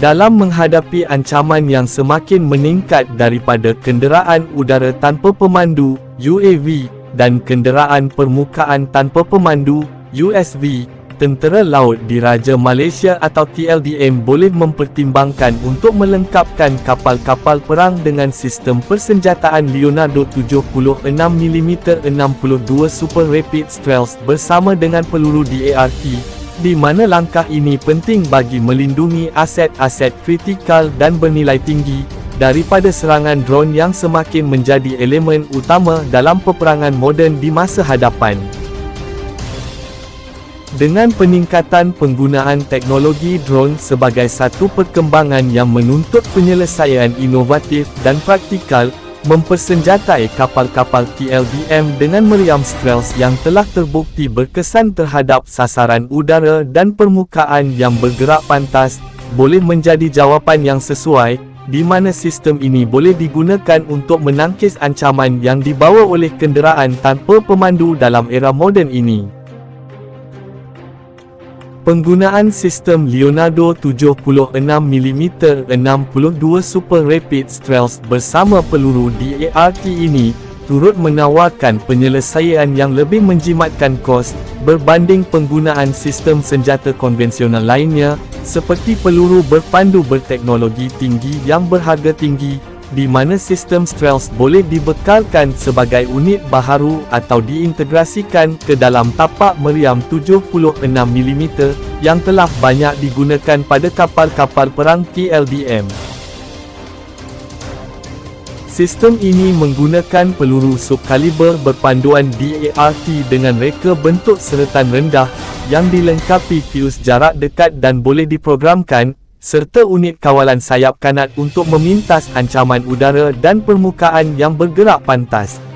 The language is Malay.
Dalam menghadapi ancaman yang semakin meningkat daripada kenderaan udara tanpa pemandu UAV dan kenderaan permukaan tanpa pemandu USV, Tentera Laut Diraja Malaysia atau TLDM boleh mempertimbangkan untuk melengkapkan kapal-kapal perang dengan sistem persenjataan Leonardo 76mm 62 Super Rapid Stealth bersama dengan peluru DART, di mana langkah ini penting bagi melindungi aset-aset kritikal dan bernilai tinggi, daripada serangan drone yang semakin menjadi elemen utama dalam peperangan moden di masa hadapan. Dengan peningkatan penggunaan teknologi drone sebagai satu perkembangan yang menuntut penyelesaian inovatif dan praktikal, mempersenjatai kapal-kapal TLDM dengan meriam stealth yang telah terbukti berkesan terhadap sasaran udara dan permukaan yang bergerak pantas, boleh menjadi jawapan yang sesuai, di mana sistem ini boleh digunakan untuk menangkis ancaman yang dibawa oleh kenderaan tanpa pemandu dalam era moden ini. Penggunaan sistem Leonardo 76mm 62 Super Rapid Stealth bersama peluru DART ini, turut menawarkan penyelesaian yang lebih menjimatkan kos, berbanding penggunaan sistem senjata konvensional lainnya, seperti peluru berpandu berteknologi tinggi yang berharga tinggi, di mana sistem stealth boleh dibekalkan sebagai unit baharu atau diintegrasikan ke dalam tapak meriam 76mm yang telah banyak digunakan pada kapal-kapal perang TLDM. Sistem ini menggunakan peluru subkaliber berpanduan DART dengan reka bentuk seretan rendah yang dilengkapi fuse jarak dekat dan boleh diprogramkan serta unit kawalan sayap kanat untuk memintas ancaman udara dan permukaan yang bergerak pantas.